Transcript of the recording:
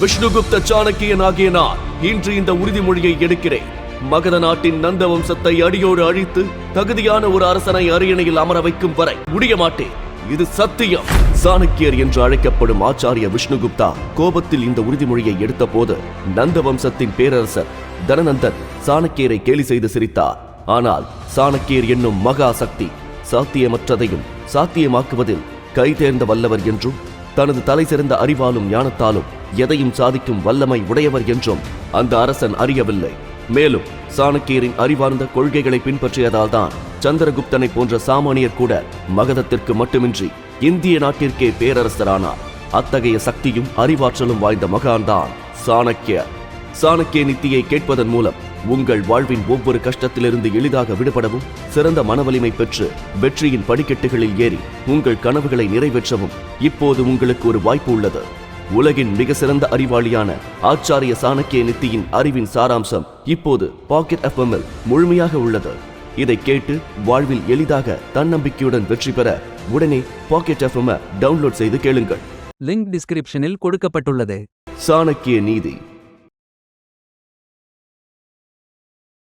விஷ்ணுகுப்த சாணக்கியன் ஆகிய நான் இன்று இந்த உறுதிமொழியை எடுக்கிறேன். மகத நாட்டின் நந்த வம்சத்தை அடியோடு அழித்து தகுதியான ஒரு அரசனை அரியணையில் அமர வைக்கும் வரை முடிய மாட்டேன். இது சத்தியம். சாணக்கியர் என்று அழைக்கப்படும் ஆச்சாரிய விஷ்ணுகுப்தா கோபத்தில் இந்த உறுதிமொழியை எடுத்த போது நந்த வம்சத்தின் பேரரசர் தனநந்தன் சாணக்கியரை கேலி செய்து சிரித்தார். ஆனால் சாணக்கியர் என்னும் மகா சக்தி சாத்தியமற்றதையும் சாத்தியமாக்குவதில் கைதேர்ந்த வல்லவர் என்றும் தனது தலை சிறந்த அறிவாலும் ஞானத்தாலும் எதையும் சாதிக்கும் வல்லமை உடையவர் என்றும் அந்த அரசன் அறியவில்லை. மேலும் சாணக்கியரின் அறிவார்ந்த கொள்கைகளை பின்பற்றியதால் தான் சந்திரகுப்தனை போன்ற சாமானியர் கூட மகதத்திற்கு மட்டுமின்றி இந்திய நாட்டிற்கே பேரரசரானார். அத்தகைய சக்தியும் அறிவாற்றலும் வாய்ந்த மகான்தான் சாணக்கியர். சாணக்கிய நித்தியை கேட்பதன் மூலம் உங்கள் வாழ்வின் ஒவ்வொரு கஷ்டத்திலிருந்து எளிதாக விடுபடவும் சிறந்த மனவலிமை பெற்று வெற்றியின் படிக்கட்டுகளில் ஏறி உங்கள் கனவுகளை நிறைவேற்றவும் இப்போது உங்களுக்கு ஒரு வாய்ப்பு உள்ளது. உலகின் மிக சிறந்த அறிவாளியான ஆச்சாரிய சாணக்கிய நித்தியின் அறிவின் சாராம்சம் இப்போது பாக்கெட் எஃப்எம்மில் முழுமையாக உள்ளது. இதை கேட்டு வாழ்வில் எளிதாக தன்னம்பிக்கையுடன் வெற்றி பெற உடனே பாக்கெட் எஃப்எம் டவுன்லோட் செய்து கேளுங்கள். லிங்க் டிஸ்கிரிப்ஷனில் கொடுக்கப்பட்டுள்ளது. சாணக்கிய நீதி.